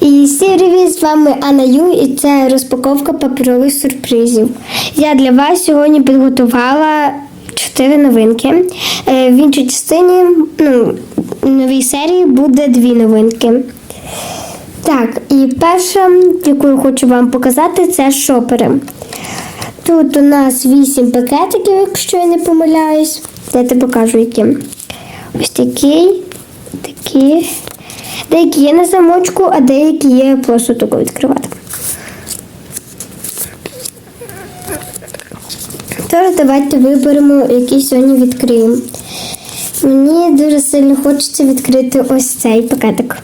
І всім привіт, з вами Анна Ю, і це розпаковка паперових сюрпризів. Я для вас сьогодні підготувала чотири новинки. Е, В іншій частині, ну, новій серії буде дві новинки. Так, і перша, яку я хочу вам показати, це шопери. Тут у нас 8 пакетиків, якщо я не помиляюсь. Тебе покажу, які. Ось такий, такі. Деякі є на замочку, а деякі є просто тако відкривати. Тож давайте виберемо, який сьогодні відкриємо. Мені дуже сильно хочеться відкрити ось цей пакетик.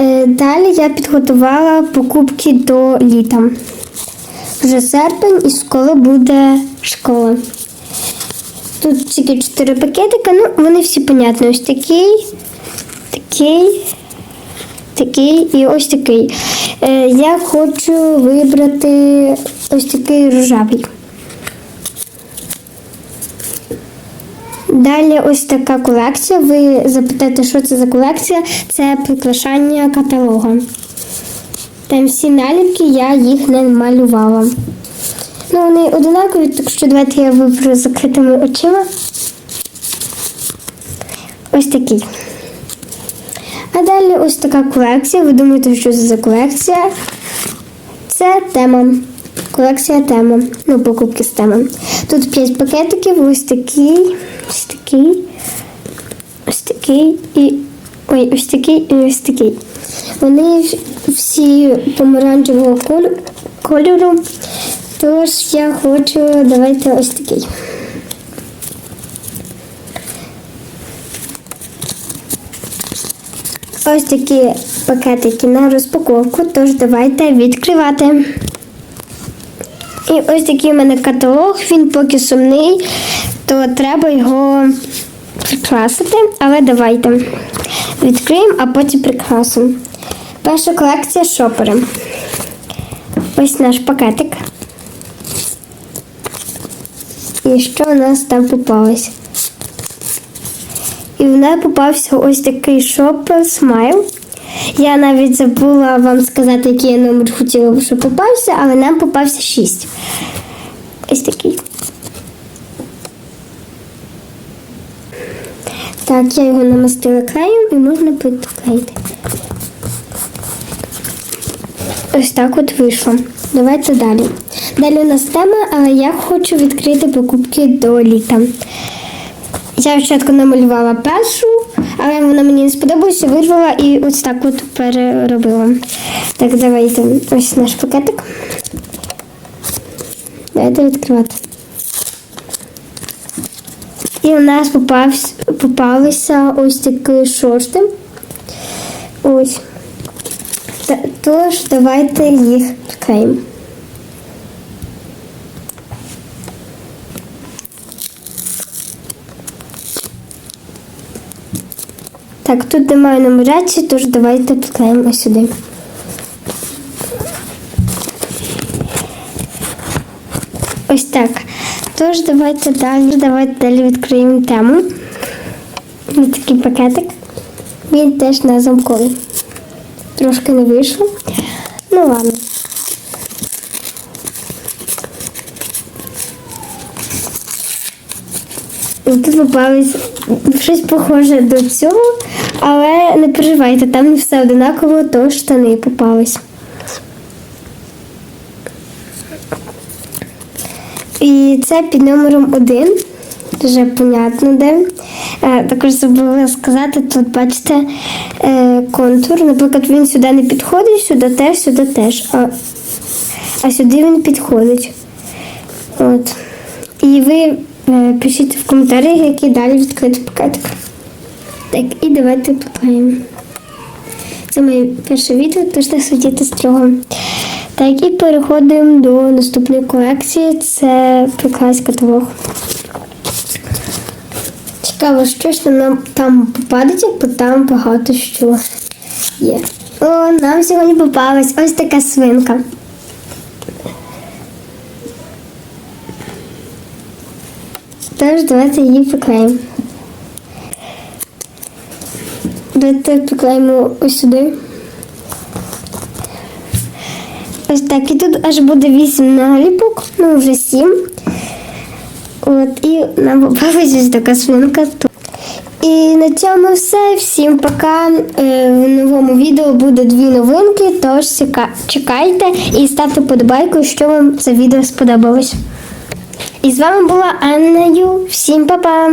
Е, Далі я підготувала покупки до літа. Вже серпень і скоро буде школа. Тут тільки 4 пакетика, ну вони всі понятні. Ось такий, такий, такий і ось такий. Е, я хочу вибрати ось такий рожевий. Далі ось така колекція. Ви запитаєте, що це за колекція? Це прикрашання каталога. Там всі наліпки, я їх не малювала. Ну, вони одинакові, так що давайте я виберу закритими очима. Ось такий. А далі ось така колекція. Ви думаєте, що це за колекція? Це тема. Колекція тема. Ну, покупки з теми. Тут 5 пакетиків, ось такий, ось такий, ось такий і. Ой, ось такий і ось такий. Вони всі помаранчевого кольору. Тож я хочу, давайте ось такий. Ось такі пакетики на розпаковку, тож давайте відкривати. І ось такий у мене каталог, він поки сумний, то треба його прикрасити, але давайте відкриємо, а потім прикрасимо. Перша колекція шопери. Ось наш пакетик. І що у нас там попалось? І в мене попався ось такий шопер смайл. Я навіть забула вам сказати, який я номер хотіла, б, щоб попався, але нам попався 6. Ось такий. Так, я його намастила клеєм і можна підклеїти. Ось так от вийшло. Давайте далі. Далі у нас тема, але я хочу відкрити покупки до літа. Я спочатку намалювала першу, але вона мені не сподобалася, вирвала і ось так от переробила. Так, давайте ось наш пакетик. Давайте відкривати. І у нас попався, попалися ось такі шорти. Ось. Тож давайте їх відкриємо. Так, тут немає нумерації, тож давайте підклеїмо сюди. Ось так. Тож давайте далі. Давайте далі відкриємо тему. Ось такий пакетик. Він теж на замковий. Трошки не вийшло. Ну ладно. Тут попалось щось похоже до цього, але не переживайте, там не все одинаково, то штани попались. І це під номером один. Вже понятно де. Е, Також забула сказати, тут бачите е, контур. Наприклад, він сюди не підходить, сюди теж, сюди теж. А, а сюди він підходить. От. І ви е, пишіть в коментарях, який далі відкрити пакетик. Так, і давайте поклеїмо. Це моє перше відео, тож не сидіти строго. Так, і переходимо до наступної колекції. Це приклеїть каталог. Цікаво, що ж нам там попадеться, бо там багато що є. О, нам сьогодні попалась ось така свинка. Тож давайте її поклеїмо. Давайте приклеїмо ось сюди. Ось так, і тут аж буде 8 наліпок, ну вже 7. От, і нам попалась така свинка тут. І на цьому все. Всім пока. Е, В новому відео буде дві новинки, тож чекайте і ставте подобайку, що вам це відео сподобалось. І з вами була Анна Ю. Всім па-па!